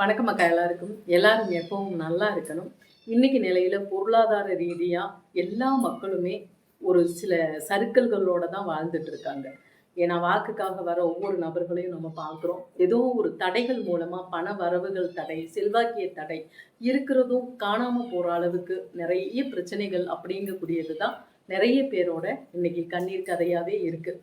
வணக்கம் மக்கள் எல்லாருக்கும். எல்லாரும் எப்பவும் நல்லா இருக்கணும். இன்னைக்கு நிலையில பொருளாதார ரீதியா எல்லா மக்களுமே ஒரு சில சர்க்கிள்களோட தான் வாழ்ந்துட்டு இருக்காங்க. ஏன்னா வாக்குக்காக வர ஒவ்வொரு நபர்களையும் நம்ம பார்க்குறோம். ஏதோ ஒரு தடைகள் மூலமா பண வரவுகள் தடை செல்வாக்கிய தடை இருக்கிறதும் காணாம போற அளவுக்கு நிறைய பிரச்சனைகள் அப்படிங்கக்கூடியது தான் நிறைய பேரோட இன்னைக்கு கண்ணீர் கதையாவே இருக்கு.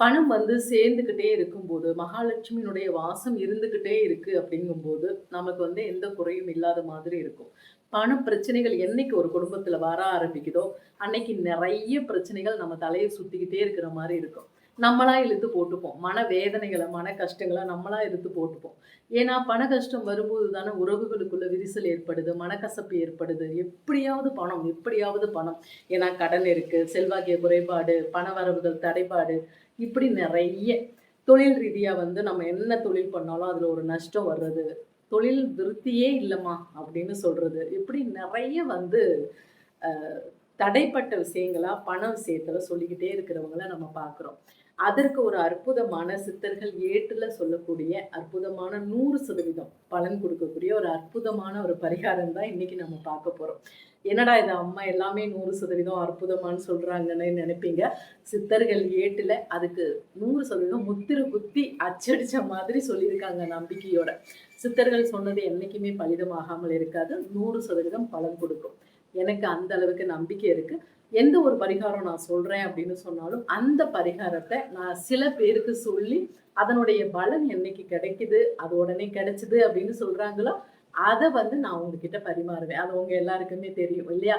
பணம் வந்து சேர்ந்துக்கிட்டே இருக்கும்போது மகாலட்சுமியினுடைய வாசம் இருந்துக்கிட்டே இருக்கு அப்படிங்கும்போது நமக்கு வந்து எந்த குறையும் இல்லாத மாதிரி இருக்கும். பண பிரச்சனைகள் என்னைக்கு ஒரு குடும்பத்துல வர ஆரம்பிக்குதோ அன்னைக்கு நிறைய பிரச்சனைகள் நம்ம தலையை சுத்திக்கிட்டே இருக்கிற மாதிரி இருக்கும். நம்மளா இழுத்து போட்டுப்போம். மன வேதனைகளை மன கஷ்டங்களை நம்மளா இழுத்து போட்டுப்போம். ஏன்னா பண கஷ்டம் வரும்போது தானே உறவுகளுக்குள்ள விரிசல் ஏற்படுது மனக்கசப்பு ஏற்படுது. எப்படியாவது பணம் எப்படியாவது பணம். ஏன்னா கடன் இருக்கு செல்வாக்கிய குறைபாடு பண வரவுகள் தடைபாடு இப்படி நிறைய தொழில் ரீதியாக வந்து நம்ம என்ன தொழில் பண்ணாலும் அதில் ஒரு நஷ்டம் வர்றது தொழில் விருத்தியே இல்லைம்மா அப்படின்னு சொல்கிறது இப்படி நிறைய வந்து தடைப்பட்ட விஷயங்களா பண விஷயத்துல சொல்லிக்கிட்டே இருக்கிறவங்கள நம்ம பார்க்குறோம் அதற்கு ஒரு அற்புதமான சித்தர்கள் ஏட்டுல சொல்லக்கூடிய அற்புதமான நூறு சதவீதம் பலன் கொடுக்கக்கூடிய ஒரு அற்புதமான ஒரு பரிகாரம் தான் இன்னைக்கு நம்ம பார்க்க போறோம். என்னடா இது அம்மா எல்லாமே நூறு சதவீதம் அற்புதமான்னு சொல்றாங்கன்னு நினைப்பீங்க. சித்தர்கள் ஏட்டுல அதுக்கு நூறு சதவீதம் முத்திர குத்தி அச்சடிச்ச மாதிரி சொல்லியிருக்காங்க நம்பிக்கையோட. சித்தர்கள் சொன்னது என்னைக்குமே பலிதமாகாமல் இருக்காது. நூறு சதவீதம் பலன் கொடுக்கும். எனக்கு அந்த அளவுக்கு நம்பிக்கை இருக்கு. எந்த ஒரு பரிகாரம் நான் சொல்றேன் அப்படின்னு சொன்னாலும் அந்த பரிகாரத்தை நான் சில பேருக்கு சொல்லி அதனுடைய பலன் என்னைக்கு கிடைக்குது அது உடனே கிடைச்சிது அப்படின்னு சொல்றாங்களோ அதை வந்து நான் உங்ககிட்ட பரிமாறுவேன். அது உங்க எல்லாருக்குமே தெரியும் இல்லையா?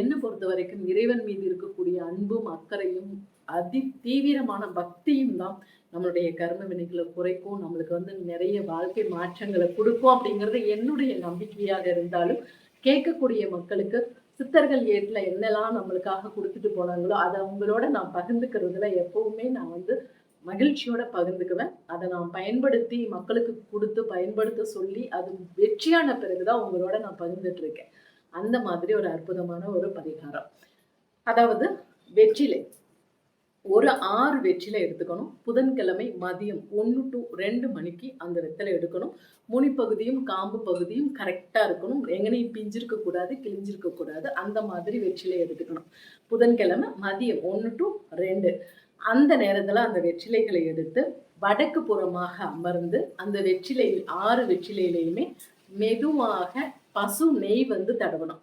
என்னை பொறுத்த வரைக்கும் இறைவன் மீது இருக்கக்கூடிய அன்பும் அக்கறையும் அதி தீவிரமான பக்தியும் தான் நம்மளுடைய கர்ம வினைகளை குறைக்கும் நம்மளுக்கு வந்து நிறைய வாழ்க்கை மாற்றங்களை கொடுக்கும் அப்படிங்கிறது என்னுடைய நம்பிக்கையாக இருந்தாலும் கேட்கக்கூடிய மக்களுக்கு சித்தர்கள் ஏட்டில் என்னெல்லாம் நம்மளுக்காக கொடுத்துட்டு போனாங்களோ அதை அவங்களோட நான் பகிர்ந்துக்கிறதுல எப்பவுமே நான் வந்து மகிழ்ச்சியோட பகிர்ந்துக்குவேன். அதை நான் பயன்படுத்தி மக்களுக்கு கொடுத்து பயன்படுத்த சொல்லி அது வெற்றியான பிறகுதான் உங்களோட நான் பகிர்ந்துட்டு இருக்கேன். அந்த மாதிரி ஒரு அற்புதமான ஒரு பரிகாரம். அதாவது வெற்றிலை. ஒரு ஆறு வெற்றிலை எடுத்துக்கணும். புதன்கிழமை மதியம் ஒன்று டு ரெண்டு மணிக்கு அந்த வெத்தலை எடுக்கணும். முனிப்பகுதியும் காம்பு பகுதியும் கரெக்டாக இருக்கணும். எங்கனையும் பிஞ்சிருக்க கூடாது கிழிஞ்சிருக்க கூடாது. அந்த மாதிரி வெற்றிலை எடுத்துக்கணும். புதன்கிழமை மதியம் ஒன்று டு ரெண்டு. அந்த நேரத்தில் அந்த வெற்றிலைகளை எடுத்து வடக்கு புறமாக அமர்ந்து அந்த வெற்றிலையில் ஆறு வெற்றிலையிலையுமே மெதுவாக பசு நெய் வந்து தடவணும்.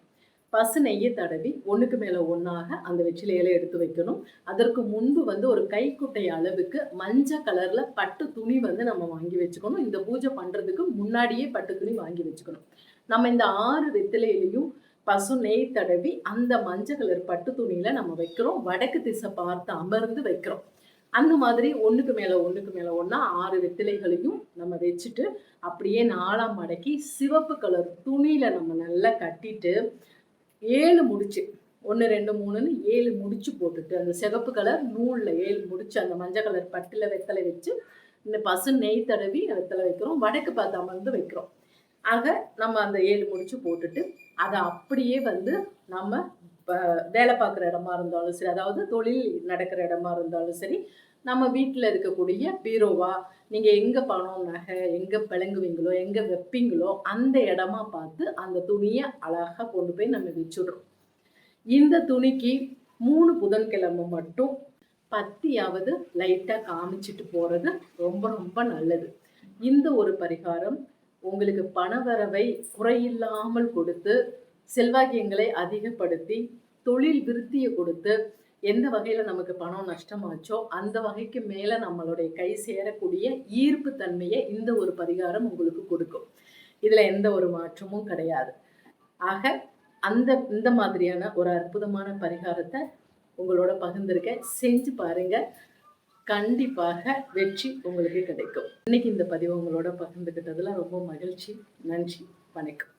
பசு நெய்யை தடவி ஒன்றுக்கு மேலே ஒன்றாக அந்த வெற்றிலையில எடுத்து வைக்கணும். அதற்கு முன்பு வந்து ஒரு கைக்குட்டை அளவுக்கு மஞ்சள் கலரில் பட்டு துணி வந்து நம்ம வாங்கி வச்சுக்கணும். இந்த பூஜை பண்ணுறதுக்கு முன்னாடியே பட்டு துணி வாங்கி வச்சுக்கணும். நம்ம இந்த ஆறு வெத்திலையிலையும் பசு நெய் தடவி அந்த மஞ்சள் கலர் பட்டு துணியில நம்ம வைக்கிறோம். வடக்கு திசை பார்த்து அமர்ந்து வைக்கிறோம். அந்த மாதிரி ஒன்றுக்கு மேலே ஒன்றுக்கு மேலே ஒன்றா ஆறு வெத்திலைகளையும் நம்ம வச்சுட்டு அப்படியே நாலாம் மடக்கி சிவப்பு கலர் துணியில நம்ம நல்லா கட்டிட்டு ஏழு முடிச்சு. ஒன்று ரெண்டு மூணுன்னு ஏழு முடிச்சு போட்டுட்டு அந்த சிகப்பு கலர் நூலில் ஏழு முடிச்சு அந்த மஞ்சள் கலர் பட்டில் வெத்தலை வச்சு இந்த பசு நெய் தடவி வெத்தலை வைக்கிறோம். வடக்கு பார்த்து அமர்ந்து வைக்கிறோம். ஆக நம்ம அந்த ஏழு முடிச்சு போட்டுட்டு அதை அப்படியே வந்து நம்ம வேலை பார்க்குற இடமா இருந்தாலும் சரி அதாவது தொழில் நடக்கிற இடமா இருந்தாலும் சரி நம்ம வீட்டில் இருக்கக்கூடிய பீரோவா? நீங்கள் எங்கே பணம் நகை எங்கே பிளங்குவீங்களோ எங்கே வைப்பீங்களோ அந்த இடமா பார்த்து அந்த துணியை அழகாக கொண்டு போய் நம்ம வச்சுடுறோம். இந்த துணிக்கு மூணு புதன்கிழமை மட்டும் பத்தியாவது லைட்டாக காமிச்சிட்டு போகிறது ரொம்ப ரொம்ப நல்லது. இந்த ஒரு பரிகாரம் உங்களுக்கு பணவரவை குறையில்லாமல் கொடுத்து செல்வாக்கியங்களை அதிகப்படுத்தி தொழில் விருத்தியை கொடுத்து எந்த வகையில் நமக்கு பணம் நஷ்டமாச்சோ அந்த வகைக்கு மேலே நம்மளுடைய கை சேரக்கூடிய ஈர்ப்பு தன்மையை இந்த ஒரு பரிகாரம் உங்களுக்கு கொடுக்கும். இதில் எந்த ஒரு மாற்றமும் கிடையாது. ஆக அந்த இந்த மாதிரியான ஒரு அற்புதமான பரிகாரத்தை உங்களோட பகிர்ந்திருக்க செஞ்சு பாருங்க. கண்டிப்பாக வெற்றி உங்களுக்கு கிடைக்கும். இன்னைக்கு இந்த பதிவு உங்களோட பகிர்ந்துக்கிட்டதுல ரொம்ப மகிழ்ச்சி நன்றி வணக்கம்.